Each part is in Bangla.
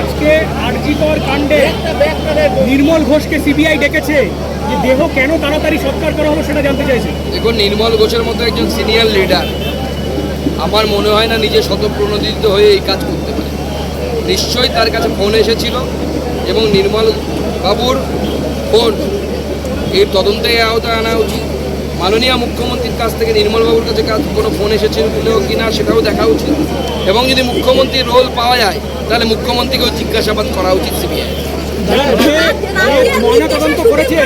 আজকে আরজিকর কাণ্ডে নির্মল ঘোষকে সিবিআই ডেকেছে যে দেহ কেন তাড়াতাড়ি সৎকার করা হলো সেটা জানতে চাইছে। দেখুন, নির্মল ঘোষের মতো একজন সিনিয়র লিডার, আমার মনে হয় না নিজে শতপ্রণোদিত হয়ে এই কাজ করতে পারে। নিশ্চয়ই তার কাছে ফোন এসেছিল এবং নির্মল বাবুর ফোন এর তদন্তের আওতায় আনা উচিত। মাননীয় মুখ্যমন্ত্রীর কাছ থেকে নির্মল বাবুর কাছে কোনো ফোন এসেছিল কি না সেটাও দেখা উচিত। এবং যদি মুখ্যমন্ত্রীর রোল পাওয়া যায় তাহলে মুখ্যমন্ত্রীকেও জিজ্ঞাসাবাদ করা উচিত সিবিআই করেছে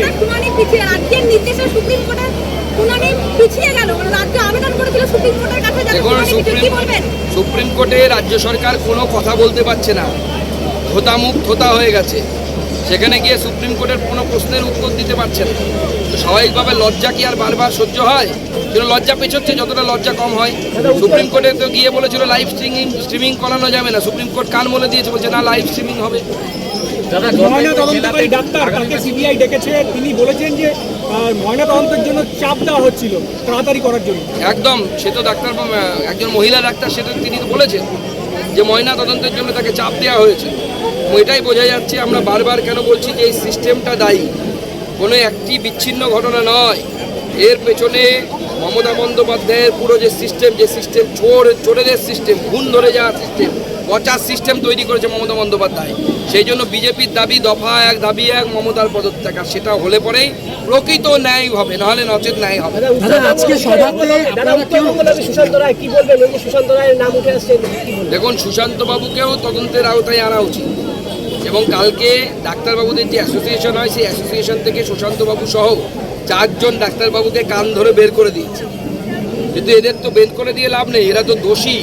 সুপ্রিম মানে সুপ্রিম কোর্টে রাজ্য সরকার কোনো কথা বলতে পারছে না। থোতামুখ থোতা হয়ে গেছে। সেখানে গিয়ে সুপ্রিম কোর্টের কোনো প্রশ্নের উত্তর দিতে পারছে না। তো স্বাভাবিকভাবে লজ্জা কি আর বারবার সহ্য হয়? যেন লজ্জা পেছোচ্ছে যতটা লজ্জা কম হয়। সুপ্রিম কোর্টে তো গিয়ে বলেছিল লাইভ স্ট্রিমিং স্ট্রিমিং করানো যাবে না। সুপ্রিম কোর্ট কান বলে দিয়েছে বলছে না লাইভ স্ট্রিমিং হবে। ডাক্তার তাকে সিবিআই ডেকেছে। তিনি বলেছেন যে আহ, ময়না তদন্তের জন্য চাপ দেওয়া হচ্ছিল তাড়াতাড়ি করার জন্য। একদম সে তো ডাক্তার একজন মহিলা ডাক্তার সেটা তিনি তো বলেছেন যে ময়না তদন্তের জন্য তাকে চাপ দেওয়া হয়েছে। এবং এটাই বোঝা যাচ্ছে আমরা বারবার কেন বলছি যে এই সিস্টেমটা দায়ী? কোনো একটি বিচ্ছিন্ন ঘটনা নয়। এর পেছনে মমতা বন্দ্যোপাধ্যায়ের পুরো যে সিস্টেম যে সিস্টেম চোর চোরেদের সিস্টেম খুন ধরে যাওয়ার সিস্টেম পচার সিস্টেম তৈরি করেছে মমতা বন্দ্যোপাধ্যায়। সেই জন্য বিজেপির দাবি দফা এক দাবি এক মমতার পদত্যাগ আর সেটা হলে পরেই প্রকৃত ন্যায় হবে নাহলে নচেত ন্যায় হবে। দেখুন সুশান্ত বাবুকেও তদন্তের আওতায় আনা উচিত। এবং কালকে ডাক্তারবাবুদের যে অ্যাসোসিয়েশন হয় সেই অ্যাসোসিয়েশন থেকে সুশান্তবাবু সহ চারজন ডাক্তারবাবুকে কান ধরে বের করে দিয়েছে। কিন্তু এদের তো বের করে দিয়ে লাভ নেই এরা তো দোষী।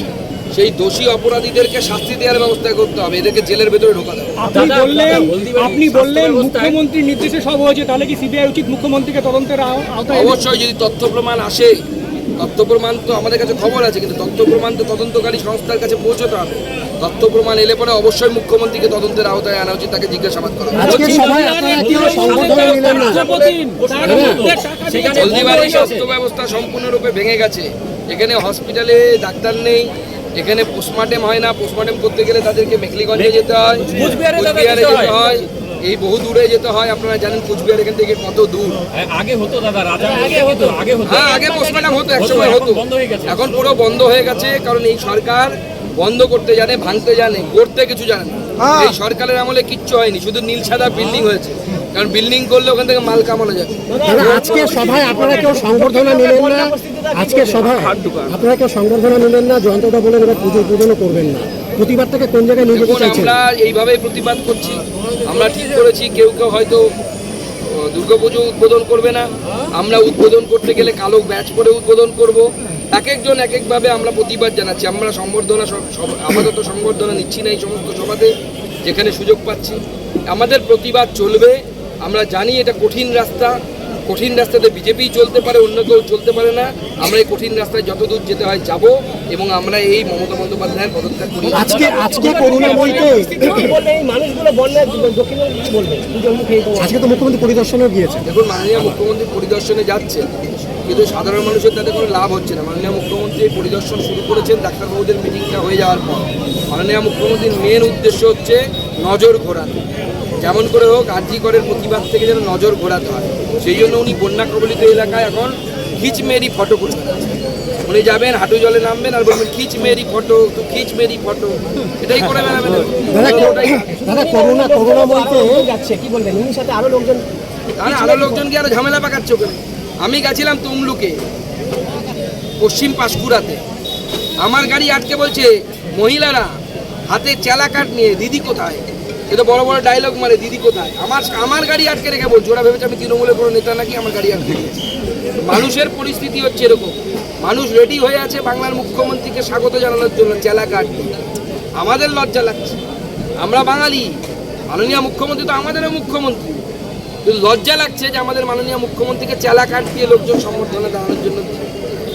সেই দোষী অপরাধীদেরকে শাস্তি দেওয়ার ব্যবস্থা করতে হবে এদেরকে জেলের ভেতরে ঢোকাতে হবে। আপনি বললেন আপনি বললেন মুখ্যমন্ত্রীর নির্দেশে সব হয়েছে তাহলে কি সিবিআই উচিত মুখ্যমন্ত্রীকে তদন্তের আও- আওতায় অবশ্যই যদি তথ্য প্রমাণ আসে তথ্য প্রমাণ তো আমাদের কাছে খবর আছে কিন্তু তথ্য প্রমাণ তো তদন্তকারী সংস্থার কাছে পৌঁছতে হবে। তথ্য প্রমাণ এলে পরে অবশ্যই মুখ্যমন্ত্রীকে তদন্তের আওতায় আনা উচিত তাকে জিজ্ঞাসাবাদ করা। উচিত। আজকে সভায় আপনারা কেউ সংগঠনে নিলেন না। হলদিবাড়ি স্বাস্থ্য ব্যবস্থা সম্পূর্ণরূপে ভেঙে গেছে। এখানে হসপিটালে ডাক্তার নেই এখানে পোস্টমার্টেম হয় না। পোস্টমার্টেম করতে গেলে তাদেরকে মেখলিগঞ্জে যেতে হয় কুচবিহারে যেতে হয়। এই বহু দূরে যেতে হয় আপনারা জানেন কুচবিহার এখান থেকে কত দূর। আগে হতো দাদা রাজা আগে হতো আগে হতো। হ্যাঁ আগে পোস্টমার্টেম হতো একসময় হতো বন্ধ হয়ে গেছে। এখন পুরো বন্ধ হয়ে গেছে কারণ এই সরকার বন্ধ করতে জানে ভাঙতে জানে করতে কিছু জানে না। এই সরকারের আমলে কিচ্ছু হয়নি শুধু নীল সাদা বিল্ডিং হয়েছে। কারণ বিল্ডিং করলে ওখান থেকে মাল কামানো দাদা আজকে সভায় আপনারা কেউ সংবর্ধনা নিলেন না? আজকে সভায় আপনারা কেউ সংবর্ধনা নিলেন না? জয়ন্তদা বলেন এবার পুজো পূজনও করবেন না। প্রতিবাদটাকে কোন জায়গায় নিয়ে যেতে চাইছেন? আমরা এইভাবেই প্রতিবাদ করছি। আমরা ঠিক করেছি কেউ কেউ হয়তো দুর্গাপুজো উদ্বোধন করবে না। আমরা উদ্বোধন করতে গেলে কালো ব্যাচ পরে উদ্বোধন করব। এক একজন এক একভাবে আমরা প্রতিবাদ জানাচ্ছি। আমরা সম্বর্ধনা আপাতত সম্বর্ধনা নিচ্ছি না এই সমস্ত সভাতে যেখানে সুযোগ পাচ্ছি। আমাদের প্রতিবাদ চলবে। আমরা জানি এটা কঠিন রাস্তা কঠিন রাস্তাতে বিজেপি চলতে পারে অন্য কেউ চলতে পারে না। আমরা এই কঠিন রাস্তায় যতদূর যেতে হয় যাব এবং আমরা এই মমতা বন্দ্যোপাধ্যায়ের পদত্যাগ করি। আজকে আজকে করুণাময়ীতে কি বলবেন এই মানুষগুলো বন্যায় দক্ষিণে আজকে তো মুখ্যমন্ত্রী পরিদর্শনে গিয়েছেন। দেখুন মাননীয় মুখ্যমন্ত্রী পরিদর্শনে যাচ্ছে কিন্তু সাধারণ মানুষের তাতে কোনো লাভ হচ্ছে না। মাননীয় মুখ্যমন্ত্রী পরিদর্শন শুরু করেছেন ডাক্তারবাবুদের মিটিংটা হয়ে যাওয়ার পর। মাননীয় মুখ্যমন্ত্রীর মেন উদ্দেশ্য হচ্ছে নজর ঘোরানো। যেমন করে হোক আর্জি করের প্রতিবাদ থেকে যেন নজর ঘোরাতে হয়। সেই জন্য উনি বন্যা কবলিত এলাকায় এখন খিচ মেরি ফটো করে উনি যাবেন হাঁটু জলে নামবেন আর বলবেন খিচ মেরি ফটো তো খিচ মেরি ফটো। এটাই করে বেড়াবেন। দাদা ওটাই দাদা করুণা যাচ্ছে কি বলবেন? উনি সাথে আরও লোকজন আরও লোকজনকে আরও ঝামেলা পাকাচ্ছে ওখানে। আমি গেছিলাম তুমলুকে পশ্চিম পাঁশকুড়াতে। আমার গাড়ি আটকে বলছে মহিলারা হাতে চেলা কাঠ নিয়ে দিদি কোথায়? এ তো বড় বড় ডায়লগ মারে দিদি কোথায়? আমার আমার গাড়ি আটকে রেখে বলছে ওরা ভেবেছে আমি তৃণমূলের কোনো নেতা নাকি আমার গাড়ি আটকে রেখেছে। মানুষের পরিস্থিতি হচ্ছে এরকম। মানুষ রেডি হয়ে আছে বাংলার মুখ্যমন্ত্রীকে স্বাগত জানানোর জন্য চেলা কাঠ নিয়ে। আমাদের লজ্জা লাগছে। আমরা বাঙালি। মাননীয় মুখ্যমন্ত্রী তো আমাদেরও মুখ্যমন্ত্রী। কিন্তু লজ্জা লাগছে যে আমাদের মাননীয় মুখ্যমন্ত্রীকে চেলা কাঠ দিয়ে লোকজন সম্বর্ধনা জানানোর জন্য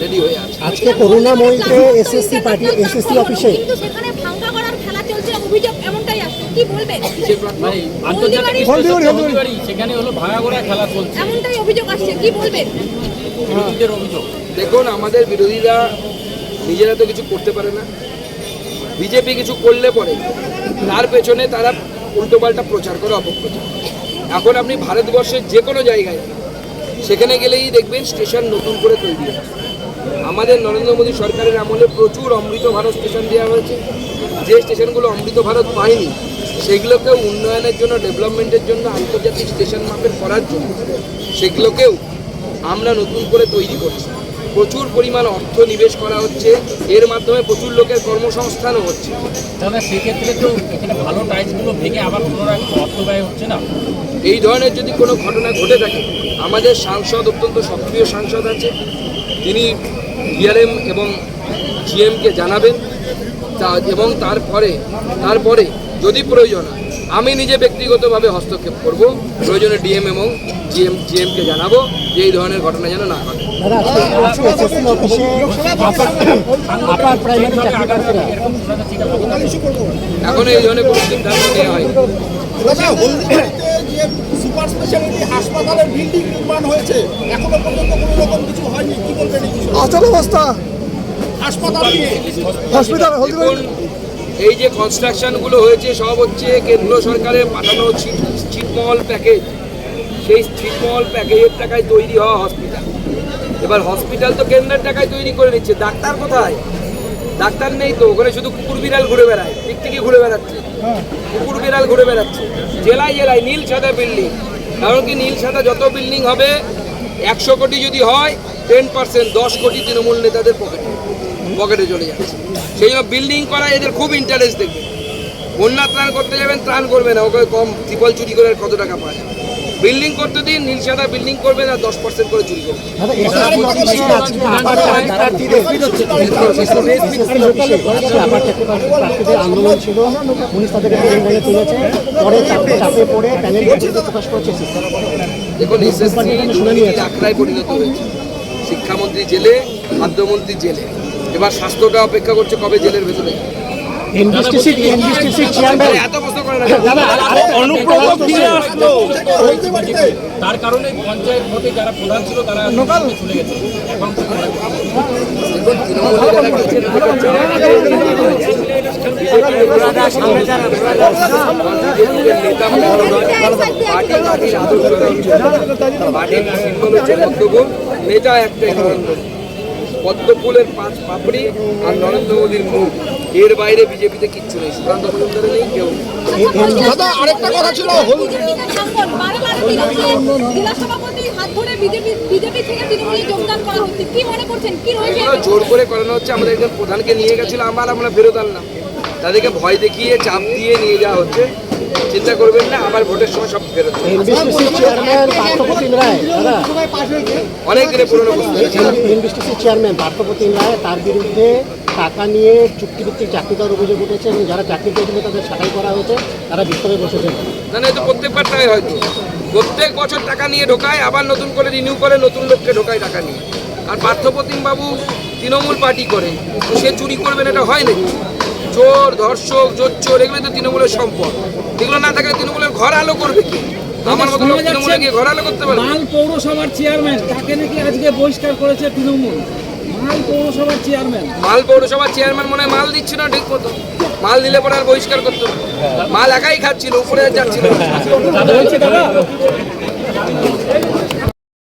রেডি হয়ে আছে। আজকে করুণাময়ীতে এসএসসি পার্টি এসএসসি অফিসে কিন্তু সেখানে ভাঙা করার খেলা চলছে অভিযোগ এমনটাই আসছে কি বলবেন? মানে আন্তর্জাতিক সেখানে হলো খেলা চলছে। এমনটাই অভিযোগ আসছে কি বলবেন? বিরোধীদের অভিযোগ। দেখুন আমাদের বিরোধীরা নিজেরা তো কিছু করতে পারে না। বিজেপি কিছু করলে পরে তার পেছনে তারা উল্টোপাল্টা প্রচার করে অপপ্রচার এখন আপনি ভারতবর্ষের যে কোনো জায়গায় সেখানে গেলেই দেখবেন স্টেশন নতুন করে তৈরি হচ্ছে। আমাদের নরেন্দ্র মোদী সরকারের আমলে প্রচুর অমৃত ভারত স্টেশন দেওয়া হয়েছে। যে স্টেশনগুলো অমৃত ভারত পায়নি সেগুলোকে উন্নয়নের জন্য ডেভেলপমেন্টের জন্য আন্তর্জাতিক স্টেশন মাপের করার জন্য সেগুলোকেও আমরা নতুন করে তৈরি করছি। প্রচুর পরিমাণ অর্থ নিবেশ করা হচ্ছে। এর মাধ্যমে প্রচুর লোকের কর্মসংস্থানও হচ্ছে। তাহলে সেক্ষেত্রে তো এখানে ভালো টাইলসগুলো ভেঙে আবার পুনরায় অর্থ ব্যয় হচ্ছে না? এই ধরনের যদি কোনো ঘটনা ঘটে থাকে আমাদের সাংসদ অত্যন্ত সক্রিয় সাংসদ আছে। তিনি ডিআরএম এবং জিএমকে জানাবেন। তা এবং তারপরে তারপরে যদি প্রয়োজন হয়, আমি নিজে ব্যক্তিগতভাবে হস্তক্ষেপ করব। প্রয়োজনে ডিএম এবং জিএম জিএমকে জানাব যে এই ধরনের ঘটনা যেন না ঘটে। এখন এই ধরনের কোনো সিদ্ধান্ত নেওয়া হয়নি। দাদা হলদিবাড়িতে যে সুপার স্পেশালিটি হাসপাতালের বিল্ডিং নির্মাণ হয়েছে এখনও পর্যন্ত কোনো রকম কিছু হয়নি। কি বলবেন অচল অবস্থা হাসপাতাল হসপিটাল এই যে কনস্ট্রাকশনগুলো হয়েছে সব হচ্ছে কেন্দ্র সরকারের পাঠানো ছিট ছিটমহল প্যাকেজ সেই ছিটমহল প্যাকেজের টাকায় তৈরি হওয়া হসপিটাল এবার হসপিটাল তো কেন্দ্রের টাকায় তৈরি করে নিচ্ছে ডাক্তার কোথায়? ডাক্তার নেই তো ওখানে শুধু কুকুর বিড়াল ঘুরে বেড়ায় টিকটিকি ঘুরে বেড়াচ্ছে। কুকুর বিড়াল ঘুরে বেড়াচ্ছে জেলায় জেলায় নীল সাদা বিল্ডিং কারণ কি নীল সাদা যত বিল্ডিং হবে একশো কোটি যদি হয় টেন পার্সেন্ট দশ কোটি তৃণমূল নেতাদের পকেটে পকেটে চলে যাচ্ছে সেই জন্য বিল্ডিং করা এদের খুব ইন্টারেস্ট দেখবে বন্যা ত্রাণ করতে যাবেন ত্রাণ করবে না ওকে কম ত্রিপল চুরি করে কত টাকা পাওয়া যাবে বিল্ডিং করতে দিন নীল সাদা বিল্ডিং করবেন আর দশ পার্সেন্ট করে চুরি করবে আন্দোলন ছিল পুলিশ তাদেরকে তুলেছে পরে চাপে চাপে পড়ে প্যানেল প্রকাশ করেছে দেখুন এসএসসি পরিণত হয়েছে শিক্ষামন্ত্রী জেলে খাদ্যমন্ত্রী জেলে এবার স্বাস্থ্যটা অপেক্ষা করছে কবে জেলের ভেতরে? তার কারণে পঞ্চায়েত ভোটে যারা প্রধান ছিল তারা চলে গেছে। নেতা মহল পদ্মফুলের পাঁচ পাপড়ি আর নরেন্দ্র মোদীর মুখ। এর বাইরে বিজেপিতে কিচ্ছু নেই। সুকান্ত মজুমদারে নেই কেউ নেই। দাদা আরেকটা কথা ছিল হলদি। বারে বারে তৃণমূলের জেলা সভাপতি হাত ধরে বিজেপি বিজেপি থেকে তৃণমূলে যোগদান করা হচ্ছে। কি মনে করছেন? কি রয়েছে? এগুলো জোর করে করানো হচ্ছে। আমাদের একজন প্রধানকে নিয়ে গেছিল আমার আমরা ফেরত আনলাম। তাদেরকে ভয় দেখিয়ে চাপ দিয়ে নিয়ে যাওয়া হচ্ছে। চিন্তা করবেন না আবার ভোটের সময় সব ফেরত অনেক দিনে পুরনো চেয়ারম্যান পার্থপ্রতিম রায় তার বিরুদ্ধে টাকা নিয়ে চুক্তিভিত্তিক চাকরি দেওয়ার অভিযোগ উঠেছে এবং যারা চাকরি পেয়েছিল তাদের ছাঁটাই করা হয়েছে তারা বিক্ষোভে বসেছে না না তো প্রত্যেকবার টাকায় হয়তো। প্রত্যেক বছর টাকা নিয়ে ঢোকায় আবার নতুন করে রিনিউ করে নতুন লোককে ঢোকায় টাকা নিয়ে। আর পার্থপ্রতিম বাবু তৃণমূল পার্টি করে সে চুরি করবেন এটা হয় নাকি? চোর ধর্ষক জোর চোর এগুলো তো তৃণমূলের সম্পদ। এগুলো না থাকলে তৃণমূলের ঘর আলো করবে কি? আমার মতো লোক তৃণমূলে গিয়ে ঘর আলো করতে পারবে? মাল পৌরসভার চেয়ারম্যান তাকে নাকি আজকে বহিষ্কার করেছে তৃণমূল? মাল পৌরসভার চেয়ারম্যান মাল পৌরসভার চেয়ারম্যান মনে হয় মাল দিচ্ছিল না ঠিক মতো। মাল দিলে পরে আর বহিষ্কার করতো মাল একাই খাচ্ছিল উপরে যাচ্ছিল